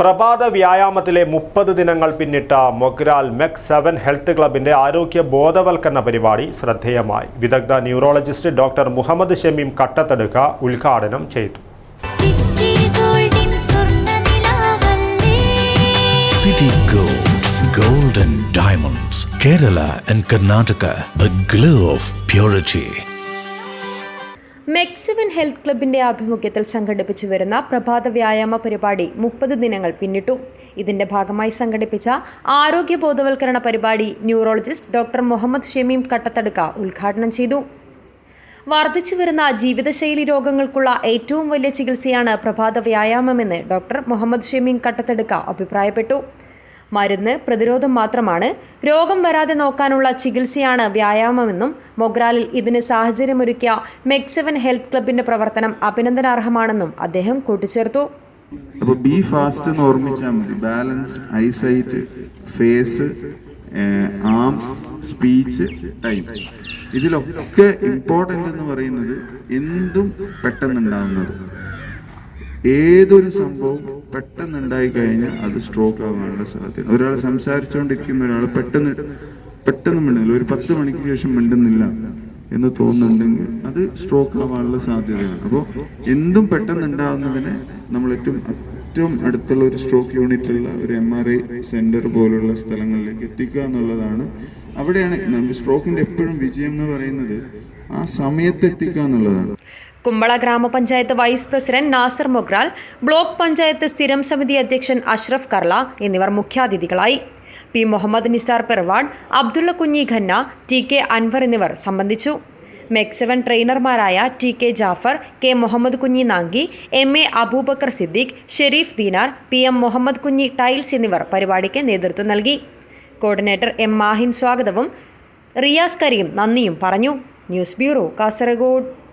പ്രഭാത വ്യായാമത്തിലെ മുപ്പത് ദിനങ്ങൾ പിന്നിട്ട മൊഗ്രാൽ മെക് സെവൻ ഹെൽത്ത് ക്ലബിന്റെ ആരോഗ്യ ബോധവൽക്കരണ പരിപാടി ശ്രദ്ധേയമായി. വിദഗ്ധ ന്യൂറോളജിസ്റ്റ് ഡോക്ടർ മുഹമ്മദ് ഷമീം കട്ടത്തടുക്ക ഉദ്ഘാടനം ചെയ്തു. സിറ്റി ഗോൾഡിൻ സ്വർണനിലാവല്ലേ City Gold, Gold and Diamonds, Kerala and Karnataka, the glow of purity. മെക്സിവൻ ഹെൽത്ത് ക്ലബിന്റെ ആഭിമുഖ്യത്തിൽ സംഘടിപ്പിച്ചു വരുന്ന പ്രഭാത വ്യായാമ പരിപാടി മുപ്പത് ദിനങ്ങൾ പിന്നിട്ടു. ഇതിന്റെ ഭാഗമായി സംഘടിപ്പിച്ച ആരോഗ്യ ബോധവൽക്കരണ പരിപാടി ന്യൂറോളജിസ്റ്റ് ഡോക്ടർ മുഹമ്മദ് ഷമീം കട്ടത്തടുക്ക ഉദ്ഘാടനം ചെയ്തു. വർദ്ധിച്ചു വരുന്ന ജീവിതശൈലി രോഗങ്ങൾക്കുള്ള ഏറ്റവും വലിയ ചികിത്സയാണ് പ്രഭാത വ്യായാമമെന്ന് ഡോക്ടർ മുഹമ്മദ് ഷമീം കട്ടത്തടുക്ക അഭിപ്രായപ്പെട്ടു. മരുന്ന് പ്രതിരോധം മാത്രമാണ്. രോഗം വരാതെ നോക്കാനുള്ള ചികിത്സയാണ് വ്യായാമമെന്നും മൊഗ്രാലിൽ ഇതിന് സാഹചര്യമൊരുക്കിയ മെക്സവൻ ഹെൽത്ത് ക്ലബിന്റെ പ്രവർത്തനം അഭിനന്ദനാർഹമാണെന്നും അദ്ദേഹം കൂട്ടിച്ചേർത്തു. അപ്പോൾ ബി ഫാസ്റ്റ് എന്ന് ഓർമ്മിച്ചാൽ മതി. Balance eyesight face arm speech time. ഇതിലൊക്കെ ഇമ്പോർട്ടന്റ് എന്ന് പറയുന്നത് എന്തും പെട്ടെന്നുണ്ടാവുന്നത്. ഏതൊരു സംഭവം പെട്ടെന്ന് ഉണ്ടായി കഴിഞ്ഞാൽ അത് സ്ട്രോക്ക് ആവാനുള്ള സാധ്യത. ഒരാൾ സംസാരിച്ചുകൊണ്ടിരിക്കുന്ന ഒരാൾ പെട്ടെന്ന് പെട്ടെന്ന് മിണ്ടുന്നില്ല. ഒരു പത്ത് മണിക്ക് ശേഷം മിണ്ടുന്നില്ല എന്ന് തോന്നുന്നുണ്ടെങ്കിൽ അത് സ്ട്രോക്ക് ആവാനുള്ള സാധ്യതയാണ്. അപ്പോൾ എന്തും പെട്ടെന്ന് ഉണ്ടാകുന്നതിനെ നമ്മൾ ഏറ്റവും ഏറ്റവും അടുത്തുള്ള ഒരു സ്ട്രോക്ക് യൂണിറ്റ് ഉള്ള ഒരു എം ആർ ഐ സെന്റർ പോലുള്ള സ്ഥലങ്ങളിലേക്ക് എത്തിക്കുക എന്നുള്ളതാണ്. അവിടെയാണ് നമുക്ക് സ്ട്രോക്കിന്റെ എപ്പോഴും വിജയം എന്ന് പറയുന്നത് ആ സമയത്ത് എത്തിക്കുക എന്നുള്ളതാണ്. കുമ്പള ഗ്രാമപഞ്ചായത്ത് vice president Nasar Mogral block panchayat സ്ഥിരം സമിതി അധ്യക്ഷൻ അഷ്റഫ് കർള എന്നിവർ മുഖ്യാതിഥികളായി. P. Muhammad Nisar Perwad Abdulla Kunhi Khanna T. K. Anwar എന്നിവർ സംബന്ധിച്ചു. മെക്സവൻ ട്രെയിനർമാരായ T K Jafar K Muhammad Kunhi Nanki M A Abubakar Siddique Sherif Dinar P M Muhammad Kunhi tiles എന്നിവർ പരിപാടിക്ക് നേതൃത്വം നൽകി. കോർഡിനേറ്റർ എം മാഹിൻ സ്വാഗതവും റിയാസ് കരീം നന്ദിയും പറഞ്ഞു. News bureau Kasaragod.